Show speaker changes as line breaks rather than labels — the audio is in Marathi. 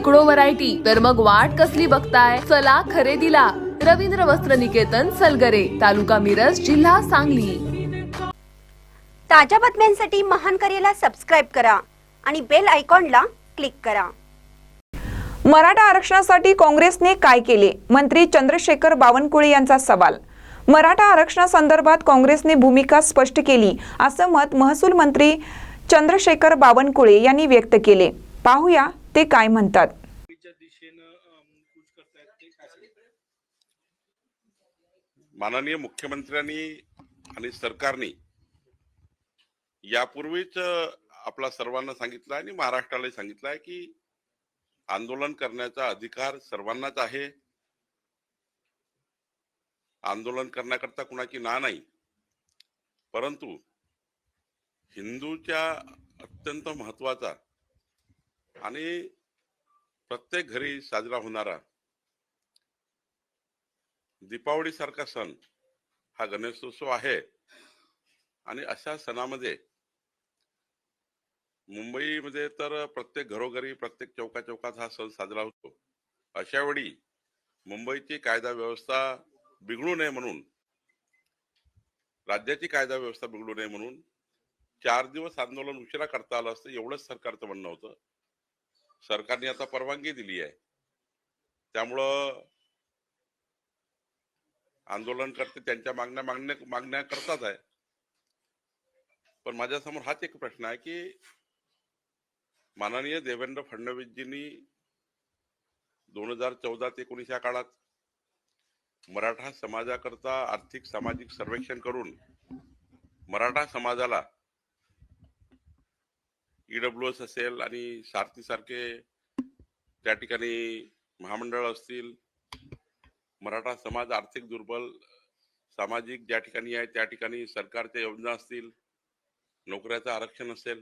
शेकडो व्हरायटी तर मग वाट कसली बघताय? चला खरेदीला. रवींद्र वस्त्र निकेतन सलगरे तालुका मिरज जिल्हा सांगली.
ताज्या बातम्यांसाठी महान करेला सबस्क्राईब करा आणि बेल आयकॉनला क्लिक करा.
मराठा आरक्षणासाठी काँग्रेसने काय केले? मंत्री चंद्रशेखर बावनकुळे यांचा सवाल. मराठा आरक्षणासंदर्भात काँग्रेसने भूमिका स्पष्ट केली असं मत महसूल मंत्री चंद्रशेखर बावनकुळे यांनी व्यक्त केले. पाहूया ते काय म्हणतात?
माननीय मुख्यमंत्र्यांनी आणि सरकारने यापूर्वीच आपला सर्वांना सांगितलं आणि महाराष्ट्रालाही सांगितलं आहे की आंदोलन करण्याचा अधिकार सर्वांनाच आहे. आंदोलन करण्याकरता कुणाची ना नाही. परंतु हिंदूच्या अत्यंत महत्त्वाचा आणि प्रत्येक घरी साजरा होणारा दीपावली सारखा सण हा गणेशोत्सव आहे. आणि अशा सणामध्ये मुंबईमध्ये तर प्रत्येक घरोघरी प्रत्येक चौका चौकात हा सण साजरा होतो. अशा वेळी मुंबईची कायदा व्यवस्था बिघडू नये म्हणून राज्याची कायदा व्यवस्था बिघडू नये म्हणून चार दिवस आंदोलन उशिरा करता आलं असतं एवढंच सरकारचं म्हणणं होतं. सरकारने आता परवानगी दिली आहे. त्यामुळं आंदोलन करते त्यांच्या मागण्या मागण्या मागण्या करतात आहे. पण माझ्यासमोर हाच एक प्रश्न आहे की माननीय देवेंद्र फडणवीसजींनी दोन हजार चौदा ते एकोणीस या काळात मराठा समाजाकरता आर्थिक सामाजिक सर्वेक्षण करून मराठा समाजाला ईडब्ल्यू एस असेल आणि सारथी सारखे त्या ठिकाणी महामंडळ असतील मराठा समाज आर्थिक दुर्बल सामाजिक ज्या ठिकाणी आहे त्या ठिकाणी सरकारच्या योजना असतील नोकऱ्याचं आरक्षण असेल